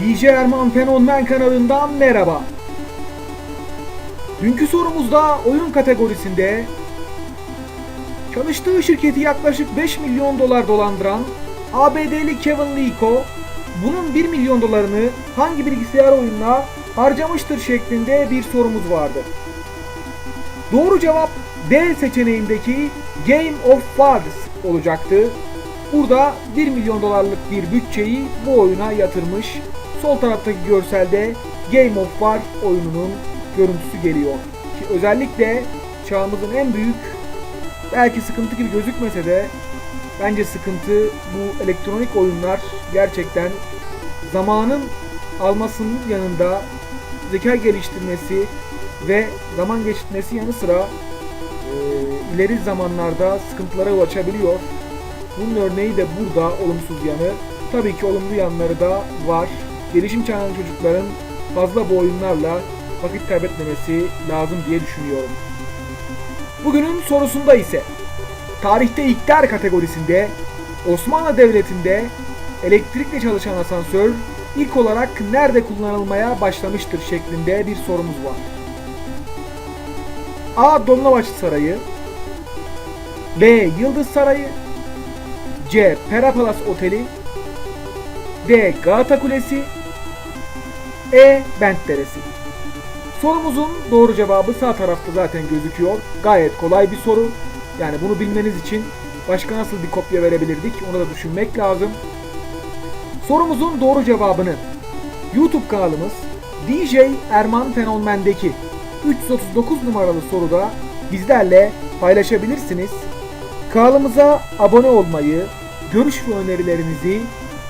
DJ Erman Fenomen kanalından merhaba. Dünkü sorumuzda oyun kategorisinde çalıştığı şirketi yaklaşık 5 milyon dolar dolandıran ABD'li Kevin Leeko bunun 1 milyon dolarını hangi bilgisayar oyununa harcamıştır şeklinde bir sorumuz vardı. Doğru cevap D seçeneğindeki Game of Wars olacaktı. Burada 1 milyon dolarlık bir bütçeyi bu oyuna yatırmış. Sol taraftaki görselde Game of War oyununun görüntüsü geliyor. Ki özellikle çağımızın en büyük belki sıkıntı gibi gözükmese de bence sıkıntı bu elektronik oyunlar gerçekten zamanın almasının yanında zeka geliştirmesi ve zaman geçirmesi yanı sıra e, ileri zamanlarda sıkıntılara yol açabiliyor. Bunun örneği de burada olumsuz yanı. Tabii ki olumlu yanları da var. Gelişim çağının çocukların fazla bu oyunlarla vakit kaybetmemesi lazım diye düşünüyorum. Bugünün sorusunda ise tarihte ilkler kategorisinde Osmanlı Devleti'nde elektrikle çalışan asansör ilk olarak nerede kullanılmaya başlamıştır şeklinde bir sorumuz var. A. Dolmabahçe Sarayı B. Yıldız Sarayı C. Perapalas Oteli D. Galata Kulesi E. Bent Deresi Sorumuzun doğru cevabı sağ tarafta zaten gözüküyor. Gayet kolay bir soru. Yani bunu bilmeniz için başka nasıl bir kopya verebilirdik onu da düşünmek lazım. Sorumuzun doğru cevabını YouTube kanalımız DJ Erman Fenomen'deki 339 numaralı soruda bizlerle paylaşabilirsiniz. Kanalımıza abone olmayı, görüş ve önerilerinizi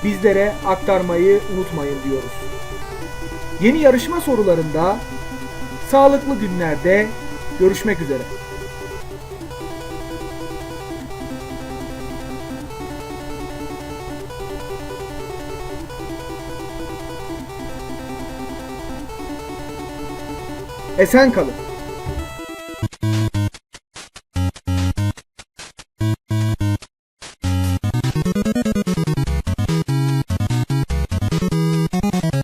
bizlere aktarmayı unutmayın diyoruz. Yeni yarışma sorularında sağlıklı günlerde görüşmek üzere. Esen kalın.